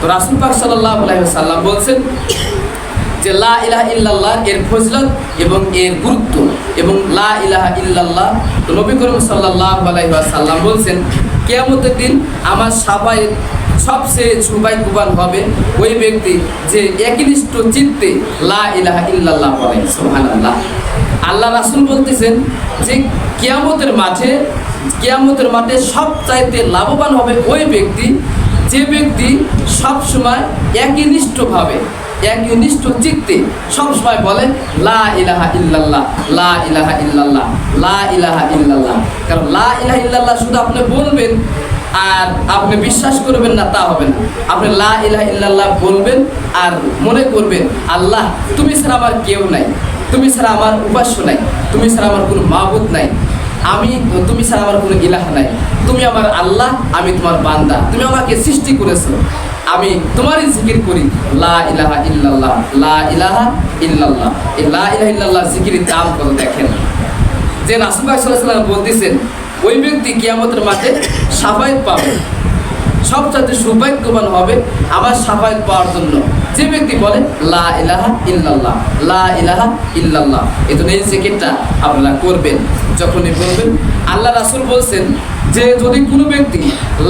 তো রাসুল পাক সাল্লাহ সাল্লাম বলছেন যে লা ইলাহা ইল্লাল্লাহ এর ফজলত এবং এর গুরুত্ব এবং লা ইলাহা ইল্লাল্লাহ তো নবী করিম সাল্লাল্লাহু আলাইহি ওয়াসাল্লাম বলছেন, কেয়ামতের দিন আমার সবাই সবচেয়ে সৌভাগ্যবান হবে ওই ব্যক্তি যে একনিষ্ঠ চিত্তে লা ইলাহা ইল্লাল্লাহ বলে, সুবহানাল্লাহ। আল্লাহ রাসুল বলতেছেন যে কেয়ামতের মাঠে কেয়ামতের মাঠে সব চাইতে লাভবান হবে ওই ব্যক্তি যে ব্যক্তি সবসময় একনিষ্ঠভাবে, একনিষ্ঠ চিত্তে সবসময় বলে, লা ইলাহা ইল্লাল্লাহ, লা ইলাহা ইল্লাল্লাহ, লা ইলাহা ইল্লাল্লাহ। কারণ লা ইলাহা ইল্লাল্লাহ শুধু আপনি বলবেন আর আপনি বিশ্বাস করবেন না, তা হবে না। আপনি লা ইলাহা ইল্লাল্লাহ বলবেন আর মনে করবেন, আল্লাহ, তুমি ছাড়া আমার কেউ নাই, তুমি ছাড়া আমার উপাস্য নাই, তুমি ছাড়া আমার কোনো মাহবুদ নাই। আমি, তুমি ছাড়া আমার কোনো ইলাহা নাই। তুমি আমার আল্লাহ, আমি তোমার বান্দা। তুমি আমাকে সৃষ্টি করেছ। আমি তোমারই জিকির করি। লা ইলাহা ইল্লাল্লাহ, লা ইলাহা ইল্লাল্লাহ। এই লা ইলাহা ইল্লাল্লাহ জিকিরের দাম কত দেখেন যে সাল্লাহ সাল্লাম বলতেছেন, ওই ব্যক্তি কিয়ামতের মাঠে সাফায়াত পাবে। সবচাইতে সৌভাগ্যবান হবে আমার সাফায়াত পাওয়ার জন্য। যে ব্যক্তি বলে, লা ইলাহা ইল্লাল্লাহ, লা ইলাহা ইল্লাল্লাহ এই জন্য এই আপনারা করবেন। যখনই বলবেন, আল্লাহ রাসুল বলছেন যে যদি কোনো ব্যক্তি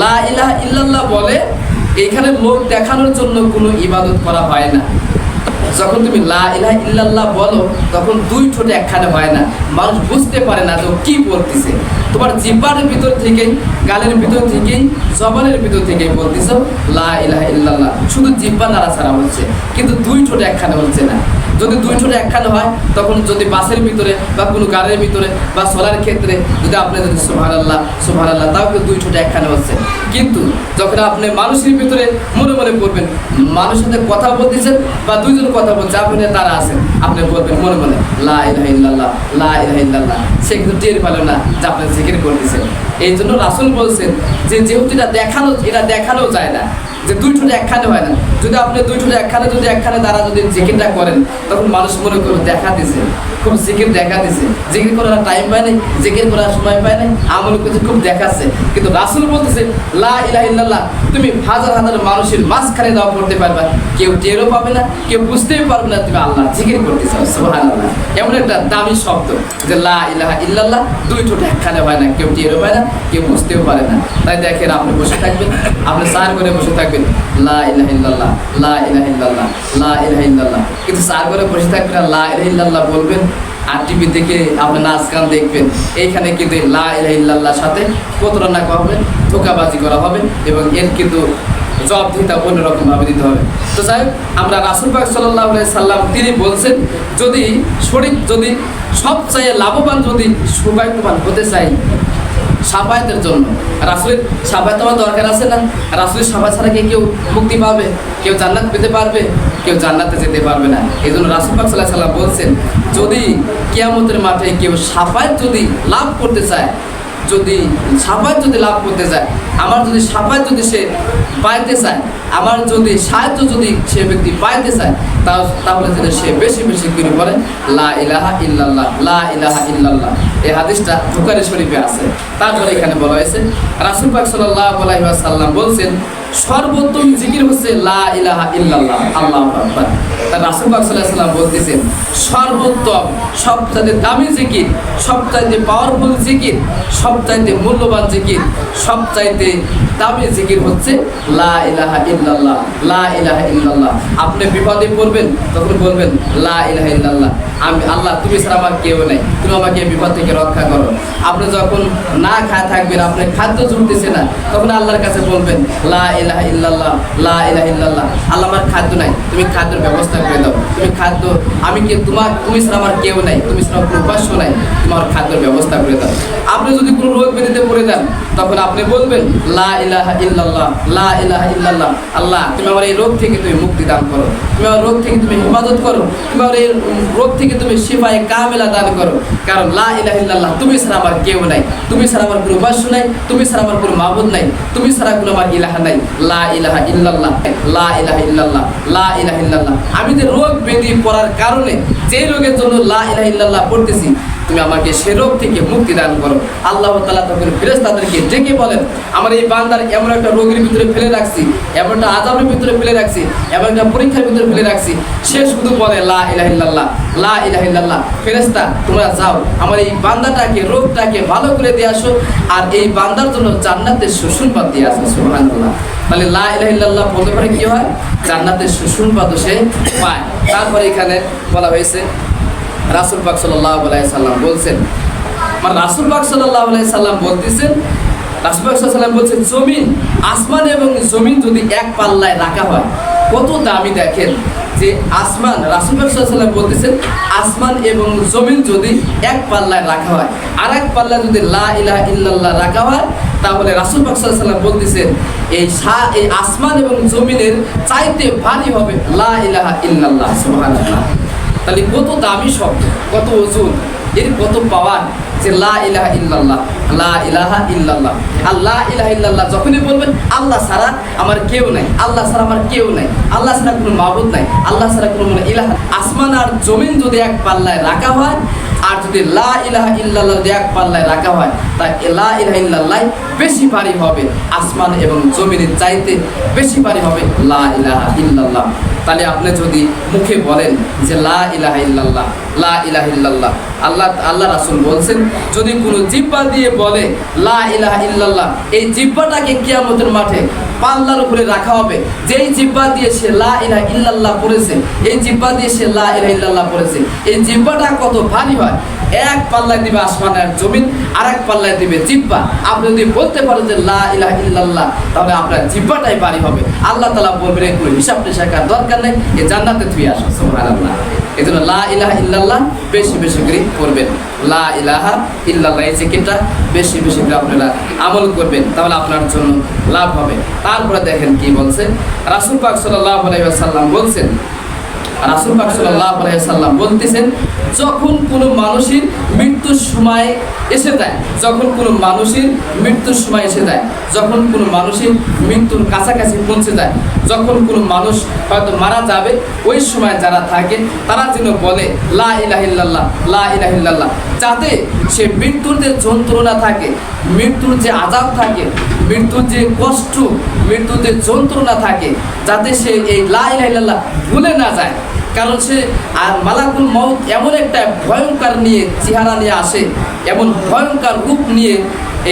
লা ইলাহা ইল্লাল্লাহ বলে, এখানে লোক দেখানোর জন্য কোনো ইবাদত করা হয় না। যখন তুমি লা বলো, তখন দুই ঠোঁটে একখানে হয় না। মানুষ বুঝতে পারে না যে কি বলতেছে। তোমার জিব্বার ভিতর থেকেই, গালের ভিতর থেকেই, জবানের ভিতর থেকেই বলতেছ, লা ইলাহা শুধু জিব্বা নাড়াছাড়া হচ্ছে, কিন্তু দুই ঠোঁটে একখানে হচ্ছে না। যদি দুই ঠোঁটে একখানে হয়, তখন যদি বাসের ভিতরে বা কোনো গাড়ির ভিতরে বা চলার ক্ষেত্রে যদি আপনি যদি সোহান আল্লাহ সোহান আল্লাহ তাও কিন্তু দুই ঠোঁটে একখানে হচ্ছে। কিন্তু যখন আপনি মানুষের ভিতরে মনে মনে করবেন মানুষের সাথে কথা বলতেছেন বা দুইজন কথা বলছে আপনি তারা আছেন, আপনি বলবেন মনে মনে, লা ইল্লাল্লাহ লা ইল্লাল্লাহ। সে কিন্তু টের পেল না যে আপনি জিকির করতেছেন। এই জন্য রাসুল বলছেন যে যেহেতু এটা দেখানো এটা দেখানো যায় না যে দুই ঠোঁটে একখানে হয় না। যদি আপনি দুই ঠোঁটে একখানে যদি একখানে দ্বারা যদি জিকিরটা করেন, তখন মানুষ মনে করবে দেখা দিছে, খুব জিকির দেখা দিছে। জিকির করার টাইম পায় নাই, জিকির করার সময় পায় নাই, আমল করছে খুব দেখাচ্ছে। কিন্তু রাসুল বলতেছে, লা ইলাহা ইল্লাল্লাহ তুমি হাজার হাজার মানুষের মাঝখানে দাওয়া করতে পারবা। কেউ টেরও পাবে না, কেউ বুঝতেই পারবে না তুমি আল্লাহ জিকির করতে চাও সুবহানাল্লাহ। এমন একটা দামি শব্দ যে লা ইলাহা ইল্লাল্লাহ, দুই ঠোঁটে একখানে হয় না, কেউ টেরও পায় না, কেউ বুঝতেও পারে না। তাই দেখেন, আপনি বসে থাকবেন, আপনি সার করে বসে থাকবেন লা ইলাহা ইল্লাল্লাহ লা ইলাহা ইল্লাল্লাহ লা ইলাহা ইল্লাল্লাহ। কিন্তু সার করে বসে থাকবেন লা ইলাহা ইল্লাল্লাহ বলবেন আর টিভি দেখে আপনি নাচ গান দেখবেন। এইখানে কিন্তু লা ইলাহা ইল্লাল্লাহর সাথে প্রতারণা করা হবে ধোকাবাজি করা হবে এবং এর কিন্তু জবাবদিহিতা অন্যরকমভাবে দিতে হবে। তো যাই হোক, আমরা রাসুল পাক সাল্লাহ সাল্লাম তিনি বলছেন যদি শরীর যদি সবচেয়ে লাভবান যদি সৌভাগ্যবান হতে চাই সাফায়াতের জন্য। রাসুলের সাফায়াত আমার দরকার আছে না? রাসুলের সাফায় ছাড়া কেউ মুক্তি পাবে? কেউ জান্নাত পেতে পারবে? কেউ জান্নাতে যেতে পারবে না। এই জন্য রাসুল পাক সাল্লাহ বলছেন, যদি কিয়ামতের মাঠে কেউ সাফায়াত যদি লাভ করতে চায়, যদি সাফায়াত যদি লাভ করতে চায়, আমার যদি সাফায়াত যদি সে পাইতে চায়, আমার যদি সাহায্য যদি সে ব্যক্তি পাইতে চায় তাহলে যদি সে বেশি বেশি করে বলে, লা ইলাহা ইল্লাল্লাহ, লা ইলাহা ইল্লাল্লাহ। এই হাদিসটা বুখারী শরীফে আছে। তারপরে এখানে বলা হয়েছে, রাসুল পাক সাল্লাহ আলাইহি সাল্লাম বলছেন সর্বোত্তম জিকির হচ্ছে লা ইলাহা ইল্লাল্লাহ আকবার। তার বলতেছেন, সর্বোত্তম, সবচাইতে দামি জিকির, সবচাইতে পাওয়ারফুল জিকির, সবচাইতে মূল্যবান জিকির, সবচাইতে দামি জিকির হচ্ছে লা ইলাহা ইল্লাল্লাহ, লা ইলাহা ইল্লাল্লাহ। আপনি বিপদে পড়বেন, তখন বলবেন লা ইলাহা ইল্লাল্লাহ। আমি আল্লাহ, তুমি ছাড়া আমার কেউ নেই, তুমি আমাকে বিপদ থেকে রক্ষা করো। আপনি যখন না খায় থাকবেন, আপনার খাদ্য জুটতেছে না, তখন আল্লাহর কাছে বলবেন লা ইলাহা ইল্লাল্লাহ, লা ইলাহা ইল্লাল্লাহ। আল্লাহ আমার খাদ্য নাই, তুমি খাদ্যের ব্যবস্থা করে দাও। তুমি খাদ্য, আমি কি, তোমার, তুমি ছাড়া আমার কেউ নাই, তুমি ছাড়া কোনো নাই তোমার খাদ্যের ব্যবস্থা করে দাও। আপনি যদি কোনো রোগ ব্যাধিতে পড়ে যান, তখন আপনি বলবেন, লা ইলাহা ইল্লাল্লাহ, লা ইলাহা ইল্লাল্লাহ। আল্লাহ, তুমি আমার এই রোগ থেকে তুমি মুক্তি দান করো। তুমি আমার রোগ থেকে তুমি হেফাজত করো। তুমি আমার এই রোগ থেকে তুমি শিফায় কামেলা দান করো। কারণ লা ইলাহা ইল্লাল্লাহ, তুমি ছাড়া আমার কেউ নাই। তুমি ছাড়া আমার কোনো উপাস্য নাই, তুমি ছাড়া আমার কোনো মাবুদ নাই। তুমি ছাড়া কোনো আমার ইলাহা নাই। আমি যে রোগ পড়ার কারণে যেই রোগের জন্য পড়তেছি, তুমি আমাকে সে রোগ থেকে মুক্তি দান করো। আল্লাহ তাআলা তখন ফেরেস তাদেরকে ডেকে বলেন, আমার এই বান্দার এমন একটা রোগের ভিতরে ফেলে রাখছি, এমন একটা আজাবের ভিতরে ফেলে রাখছি, এমন একটা পরীক্ষার ভিতরে ফেলে রাখছি। সে শুধু বলে, লা ইলাহা লা ফেরেশতা, তোমরা যাও, আমার এই বান্দাটাকে, রোগটাকে ভালো করে দিয়ে আসো, আর এই বান্দার জন্য জান্নাতের সুসংবাদ দিয়ে আসো, সুবহানাল্লাহ। তাহলে লাহ বলতে পারে কি হয়? জান্নাতের সুসংবাদ সে পায়। তারপরে এখানে বলা হয়েছে, রাসুল পাক আলাইহি সাল্লাম বলছেন মানে রাসুল পাক আলাইহি সাল্লাম বলতেছেন, রাসুল পাক সাল্লাম বলছেন, জমিন, আসমান এবং জমিন যদি এক পাল্লায় রাখা হয়, কত দামি দেখেন? যে আসমান, রাসুল সাল্লাম বলতেছেন, আসমান এবং জমিন যদি এক পাল্লায় রাখা হয় আর এক পাল্লায় যদি লা ইলাহা ইল্লাল্লাহ রাখা হয়, তাহলে রাসুল সাল্লাম বলতেছেন, এই সা, এই আসমান এবং জমিনের চাইতে ভারী হবে লা ইলাহা ইল্লাল্লাহ, সুবহানাল্লাহ। তাহলে কত দামি শব্দ, কত ওজন, এর কত পাওয়ার যে ইল্লাল্লাহ যখনই বলবেন, আল্লাহ আমার কেউ নাই, আল্লাহ আমার কেউ নাই, আল্লাহ কোনো মাবুদ নাই, আল্লাহ কোনো মানে আসমান আর জমিন যদি এক পাল্লায় রাখা হয়, আর যদি লা ইলাহা ইল্লাল্লাহ এক পাল্লায় রাখা হয় তা লা ইলাহা ইল্লাল্লাহ বেশি ভারী হবে। আসমান এবং জমিনের চাইতে বেশি ভারী হবে লা ইলাহা ইল্লাল্লাহ। তাহলে আপনি যদি মুখে বলেন যে লা ইলাহা ইল্লাল্লাহ, লা ইলাহা ইল্লাল্লাহ, আল্লাহ আল্লাহ রাসূল বলছেন, যদি কোনো জিব্বা দিয়ে বলে লা ইলাহা ইল্লাল্লাহ, এই জিব্বাটাকে কিয়ামতের মাঠে পাল্লার উপরে রাখা হবে, যেই জিব্বা দিয়ে সে লা ইলাহা ইল্লাল্লাহ পড়েছে, এই জিব্বা দিয়ে সে লা ইলাহা ইল্লাল্লাহ পড়েছে, এই জিব্বাটা কত ভারী হয়? এক পাল্লায় দিবে আসমান আর জমিন আর এক পাল্লায় দিবে জিব্বা আপনি যদি বলতে পারেন যে লা ইলাহা ইল্লাল্লাহ, তাহলে আপনার জিব্বাটাই ভারী হবে। আল্লাহ তাআলা বলবেন একটু হিসাব টিসাকার দরকার নেই এই জান্নাতে তুই আসো, সুবহানাল্লাহ। এই জন্য লা ইলাহা ইল্লাল্লাহ বেশি বেশি করে করবেন। লা ইলাহা ইল্লাল্লাহ এই জিকিরটা বেশি বেশি করে আপনারা আমল করবেন, তাহলে আপনার জন্য লাভ হবে। তারপরে দেখেন কি বলছে। রাসুল পাক সাল্লাল্লাহু আলাইহি ওয়াসাল্লাম বলছেন রাসূল বলতেছেন, যখন কোনো মানুষের মৃত্যুর সময় এসে যখন কোনো মানুষের মৃত্যুর সময় এসে যখন কোনো মানুষের মৃত্যুর কাছাকাছি পৌঁছে যায়, যখন কোনো মানুষ হয়তো মারা যাবে, ওই সময় যারা থাকে, তারা যেন বলে, লা ইলাহা ইল্লাল্লাহ, লা ইলাহা ইল্লাল্লাহ। যাতে সে মৃত্যুর যে যন্ত্রণা থাকে, মৃত্যুর যে আজাব থাকে, মৃত্যুর যে কষ্ট মৃত্যুর যে যন্ত্রণা থাকে, যাতে সে এই লাই ইলাহা লাল্লা ভুলে না যায়। কারণ সে আর মালাকুল মৌত এমন একটা ভয়ঙ্কর নিয়ে, চেহারা নিয়ে আসে, এমন ভয়ঙ্কর রূপ নিয়ে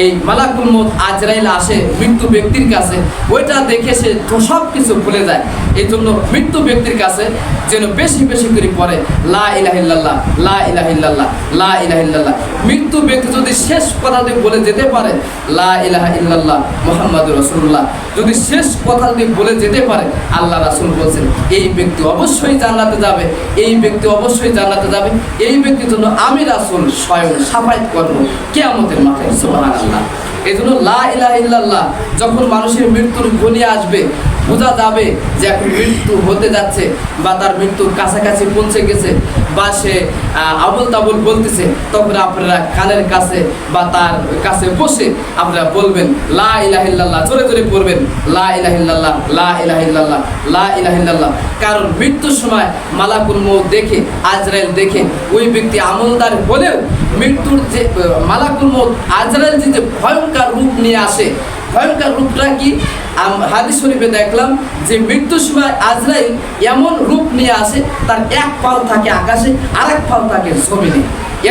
এই মালাকুল মউত আজরাইল আসে, মৃত্যু ব্যক্তির কাছে। ওইটা দেখে সে সব কিছু ভুলে যায়। এই জন্য মৃত্যু ব্যক্তির কাছে যেন বেশি বেশি করে পড়ে, লা ইলাহিল্লাল্লাহ লা ইলাহিল্লাল্লাহ লা ইলাহিল্লাল্লাহ মৃত্যু ব্যক্তি যদি শেষ কথাটি বলে যেতে পারে, লা ইলাহা ইল্লাল্লাহ মোহাম্মদ রসুল্লাহ যদি শেষ কথা যদি বলে যেতে পারে, আল্লাহ রাসুল বলছেন, এই ব্যক্তি অবশ্যই জান্নাতে যাবে, এই ব্যক্তি অবশ্যই জান্নাতে যাবে, এই ব্যক্তির জন্য আমি রাসুল স্বয়ং সাফাইত করব, কেয়ামতের মাথায় সুবহানাল্লাহ এই জন্য লা ইলাহা ইল্লাল্লাহ, যখন মানুষের মৃত্যুর ঘনিয়ে আসবে, বোঝা যাবে যে এখন মৃত্যু হতে যাচ্ছে বা তার মৃত্যুর কাছাকাছি পৌঁছে গেছে বা সে আবল তাবল বলতেছে, তখন আপনারা কানের কাছে বা তার কাছে বসে আপনারা বলবেন, লা ইলাহিল্লাহ জোরে জোরে পড়বেন, লা ইলাহিল্লাহ লা ইলাহিল্লাহ লা ইলাহিল্লাহ কারণ মৃত্যুর সময় মালাকুল মৌ দেখে, আজরাইল দেখে, ওই ব্যক্তি আমলদার হলেও মৃত্যুর যে মালাকুল মৌ আজরাইল যে ভয়ঙ্কর রূপ নিয়ে আসে, ভয়ঙ্কর রূপটা কি? হাদিস শরীফে দেখলাম যে মৃত্যুর সময় আজরাইল এমন রূপ নিয়ে আসে, তার এক পাল থাকে আকাশে আর এক পাল থাকে জমিনে।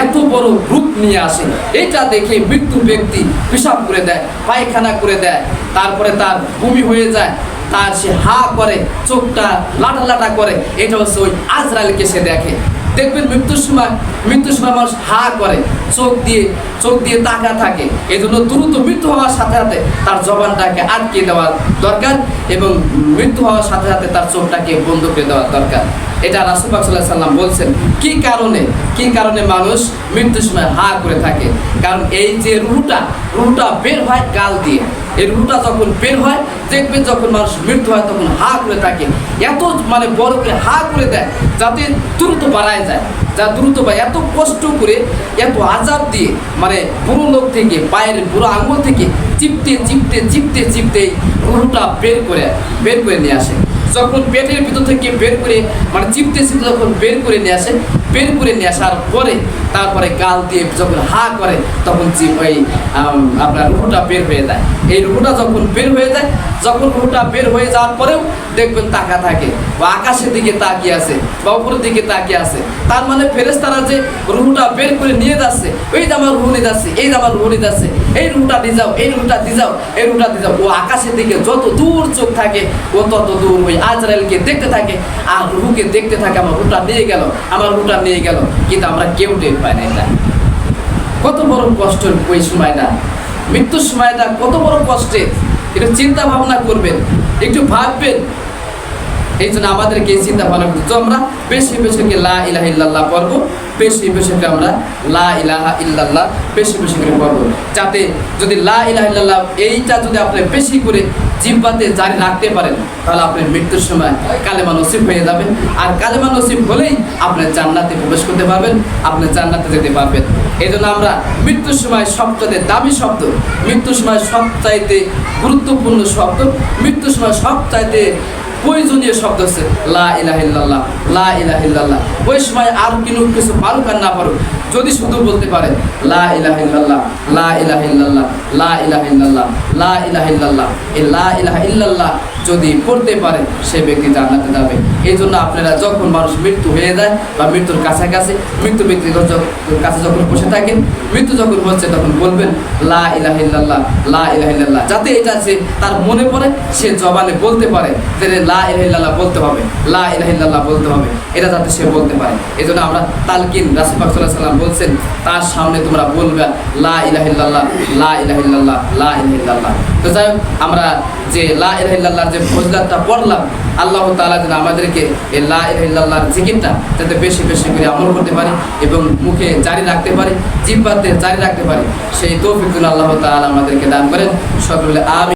এত বড় রূপ নিয়ে আসে। এটা দেখে মৃত্যু ব্যক্তি পেশাব করে দেয়, পায়খানা করে দেয়, তারপরে তার বমি হয়ে যায়, তার সে হা করে, চোখটা লাটা লাটা করে। এটা হচ্ছে ওই আজরাইলকে সে দেখে। দেখবেন মৃত্যুর সময় মৃত্যুর সময় মানুষ হা করে, চোখ দিয়ে চোখ দিয়ে তাকা থাকে। এই জন্য দ্রুত মৃত্যু হওয়ার সাথে সাথে তার জবানটাকে আটকে দেওয়া দরকার এবং মৃত্যু হওয়ার সাথে সাথে তার চোখটাকে বন্ধ করে দেওয়া দরকার। এটা রাসুবাক সাল্লাহ সাল্লাম বলছেন, কি কারণে কি কারণে মানুষ মৃত্যুর সময় হা করে থাকে? কারণ এই যে রুটা রুটা বের হয় গাল দিয়ে। এই রুটা যখন বের হয়, দেখবেন যখন মানুষ মৃত্যু হয়, তখন হা করে থাকে এত মানে বড় করে হা করে দেয়, যাতে দ্রুত বাড়ায় যায়, যা দ্রুত বা এত কষ্ট করে, এত আজাব দিয়ে মানে বুড়ো লোক থেকে, পায়ের বুড়ো আঙুল থেকে চিপতে চিপতে চিপতে চিপতে রুটা বের করে বের করে নিয়ে আসে। যখন পেটের ভিতর থেকে বের করে মানে চিপতে চিপতে যখন বের করে নিয়ে আসে বের করে নিয়ে আসার পরে তারপরে গাল দিয়ে যখন হা করে, তখন চিপ ওই আপনার রুহুটা বের হয়ে যায়। এই রুহুটা যখন বের হয়ে যায়, যখন রুহুটা বের হয়ে যাওয়ার পরেও দেখবেন তাকা থাকে বা আকাশের দিকে তাকিয়ে আছে বা উপরের দিকে তাকিয়ে আছে। তার মানে ফেরেস্তারা যে রুহুটা বের করে নিয়ে যাচ্ছে ওই যে আমার রুহু নিয়ে যাচ্ছে, এই যে আমার রুহু নিয়ে যাচ্ছে, এই রুহুটা দিয়ে যাও, এই রুহুটা দিয়ে যাও, এই রুহুটা দিয়ে যাও। ও আকাশের দিকে যত দূর চোখ থাকে, ও তত দূর ওই আজরাইলকে দেখতে থাকে, আর রুহুকে দেখতে থাকে, আমার রুহুটা নিয়ে গেল, আমার রুহুটা নিয়ে গেল, কিন্তু আমরা কেউ টের পাই নাই না কত বড় কষ্ট ওই সময় না মৃত্যুর সময় না কত বড় কষ্টে। একটু চিন্তা ভাবনা করবেন, একটু ভাববেন এই জন্য আমাদেরকে এই চিন্তা ভাবনা করতে আমরা বেশি বেশি করে লা ইলাহা ইল্লাল্লাহ পড়ব, বেশি বেশি করে আমরা লা ইলাহা ইল্লাল্লাহ বেশি বেশি করে পড়ব। যাতে যদি লা ইলাহা ইল্লাল্লাহ এইটা যদি আপনি বেশি করে জিব্বাতে জারি রাখতে পারেন, তাহলে আপনি মৃত্যুর সময় কালেমা নসিব হয়ে যাবেন আর কালেমা নসিব হলেই আপনি জান্নাতে প্রবেশ করতে পারবেন, আপনি জান্নাতে যেতে পারবেন। এই জন্য আমরা মৃত্যুর সময় সবচাইতে দামি শব্দ, মৃত্যুর সময় সবচাইতে গুরুত্বপূর্ণ শব্দ, মৃত্যুর সময় সবচাইতে প্রয়োজনীয় শব্দ হচ্ছে লা ইলাহিল্লাহ লা ইলাহিল্লাহ ওই সময় আর কিন্তু কিছু পারুক আর না পারুক যদি শুধু বলতে পারে যদি পড়তে পারে সে ব্যক্তি জান্নাতে যাবে। এই জন্য আপনারা যখন মানুষ মৃত্যু হয়ে যায় বা মৃত্যুর কাছাকাছি, মৃত্যু ব্যক্তির কাছে যখন বসে থাকেন, মৃত্যু যখন হচ্ছে তখন বলবেন, লা যাতে এটা সে তার মনে পড়ে, সে জবানে বলতে পারে, যে লা ইলাহা বলতে হবে, লা ইলাহা বলতে হবে, এটা যাতে সে বলতে পারে। এই জন্য আমরা তালকিন রাসুল পাক সাল্লাল্লাহু বলছেন তার সামনে তোমরা বলবে লা ইলাহা লা ইলাহা লা ইলাহা তো যাই হোক, আমরা যে লা ইলাহা যে ফজলাতটা পড়লাম আল্লাহ তাআলা যেন আমাদেরকে এই লা ইলাহা জিকিরটা যাতে বেশি বেশি করে আমল করতে পারি এবং মুখে জারি রাখতে পারি জিব্বাতে জারি রাখতে পারি সেই তৌফিক আল্লাহ তাআলা আমাদেরকে দান করেন। সকলে আমি